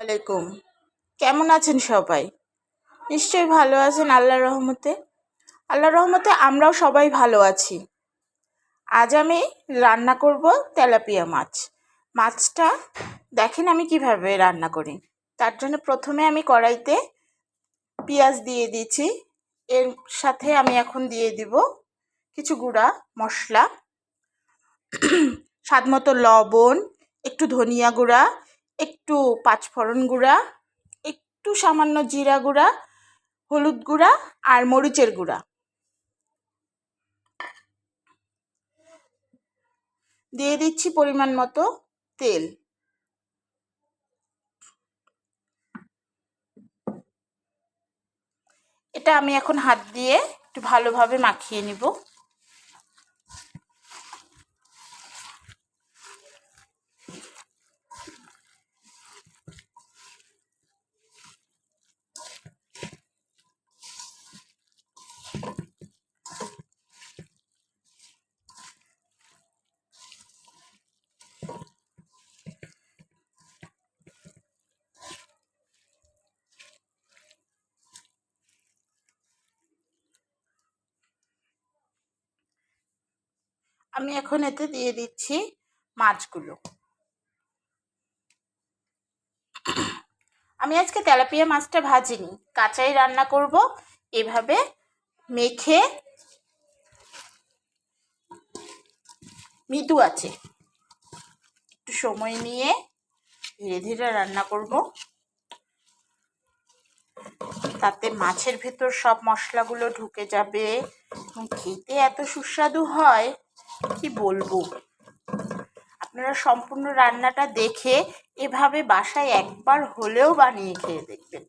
আলাইকুম। কেমন আছেন সবাই? নিশ্চয়ই ভালো আছেন আল্লাহর রহমতে। আল্লাহর রহমতে আমরাও সবাই ভালো আছি। আজ আমি রান্না করব তেলাপিয়া মাছ। মাছটা দেখেন আমি কীভাবে রান্না করি। তার জন্য প্রথমে আমি কড়াইতে পেঁয়াজ দিয়ে দিয়েছি। এর সাথে আমি এখন দিয়ে দিব কিছু গুঁড়া মশলা স্বাদ মতো লবণ, একটু ধনিয়া গুঁড়া একটু পাঁচফোড়ন গুঁড়া, একটু সামান্য জিরা গুঁড়া, হলুদ গুঁড়া আর মরিচের গুঁড়া। দিয়ে দিচ্ছি পরিমাণ মতো তেল। এটা আমি এখন হাত দিয়ে একটু ভালোভাবে মাখিয়ে নিব। আমি এখন এতে দিয়ে দিচ্ছি মাছগুলো। আমি আজকে তেলাপিয়া মাছটা ভাজিনি, কাঁচাই রান্না করব, এভাবে মেখে মৃদু আছে। একটু সময় নিয়ে ধীরে ধীরে রান্না করব। তাতে মাছের ভেতর সব মশলাগুলো ঢুকে যাবে। খেতে এত সুস্বাদু হয় কি বলব? আপনারা সম্পূর্ণ রান্নাটা দেখে এভাবে বাসায় একবার হলেও বানিয়ে খেয়ে দেখবেন।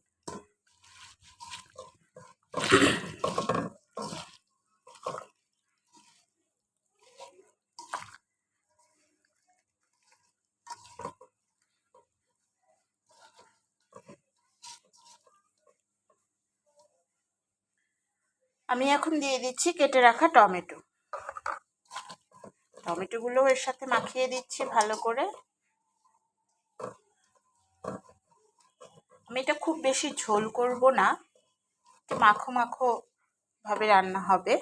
আমি এখন দিয়ে দিচ্ছি কেটে রাখা টমেটো। টমেটোগুলো এর সাথে মাখিয়ে দিচ্ছি ভালো করে। আমি এটা খুব বেশি ঝোল করব না মাখো মাখো ভাবে রান্না হবে।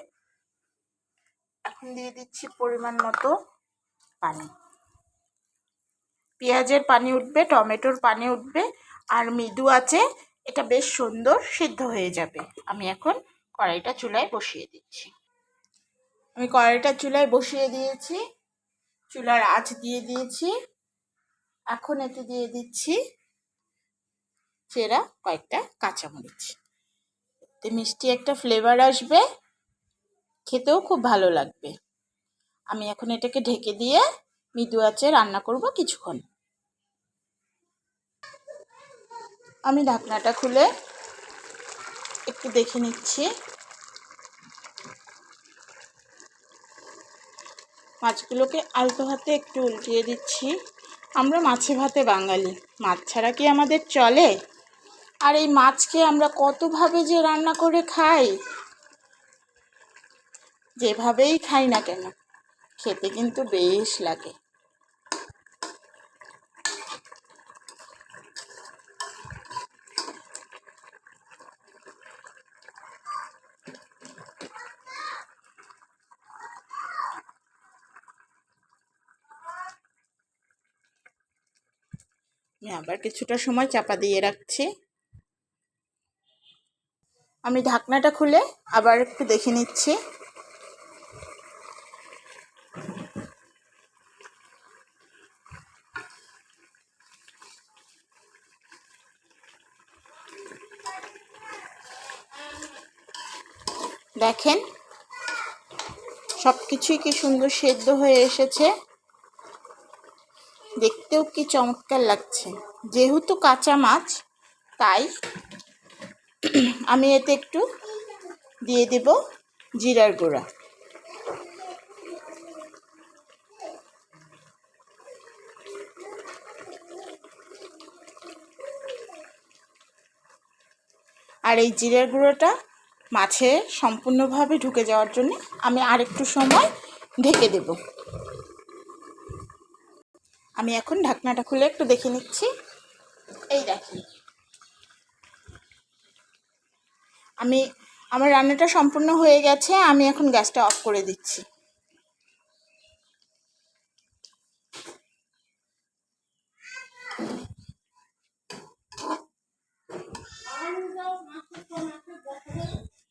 এখন দিয়ে দিচ্ছি পরিমাণ মতো পানি। পেঁয়াজের পানি উঠবে, টমেটোর পানি উঠবে, আর মৃদু আছে, এটা বেশ সুন্দর সিদ্ধ হয়ে যাবে। আমি এখন কড়াইটা চুলায় বসিয়ে দিচ্ছি। আমি কড়াইটা চুলায় বসিয়ে দিয়েছি। চুলার আঁচ দিয়ে দিয়েছি। এখন এতে দিয়ে দিচ্ছি চেরা কয়েকটা কাঁচামরিচ। এতে মিষ্টি একটা ফ্লেভার আসবে। খেতেও খুব ভালো লাগবে। আমি এখন এটাকে ঢেকে দিয়ে মৃদু আঁচে রান্না করব কিছুক্ষণ। আমি ঢাকনাটা খুলে একটু দেখে নিচ্ছি। মাছগুলোকে আলতো হাতে একটু উল্টিয়ে দিচ্ছি। আমরা মাছে ভাতে বাঙালি। মাছ ছাড়া কি আমাদের চলে? আর এই মাছকে আমরা কতভাবে যে রান্না করে খাই? যেভাবেই খাই না কেন, খেতে কিন্তু বেশ লাগে। আমি আবার কিছুটা সময় চাপা দিয়ে রাখছি। আমি ঢাকনাটা খুলে আবার একটু দেখে নিচ্ছি। দেখেন সব কিছুই কি সুন্দর সেদ্ধ হয়ে এসেছে। দেখতেও কি চমৎকার লাগছে। যেহেতু কাঁচা মাছ, তাই আমি এতে একটু দিয়ে দেব জিরার গুঁড়া। আর এই জিরার গুঁড়োটা মাছে সম্পূর্ণভাবে ঢুকে যাওয়ার জন্য আমি আরেকটু সময় ঢেকে দেব। আমি এখন ঢাকনাটা খুলে একটু দেখে নিচ্ছি। এই দেখেন। আমি, আমার রান্নাটা সম্পূর্ণ হয়ে গেছে, আমি এখন গ্যাসটা অফ করে দিচ্ছি।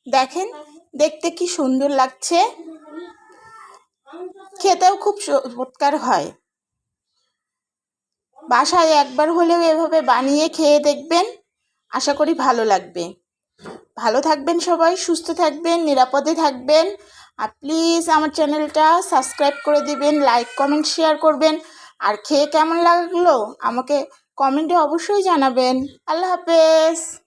দেখেন, দেখতে কি সুন্দর লাগছে। খেতেও খুব চমৎকার হয়। বাসায় একবার হলেও এভাবে বানিয়ে খেয়ে দেখবেন। আশা করি ভালো লাগবে। ভালো থাকবেন সবাই, সুস্থ থাকবেন, নিরাপদে থাকবেন। আর প্লিজ আমার চ্যানেলটা সাবস্ক্রাইব করে দিবেন, লাইক, কমেন্ট, শেয়ার করবেন। আর খেয়ে কেমন লাগল আমাকে কমেন্টে অবশ্যই জানাবেন। আল্লাহ হাফেজ।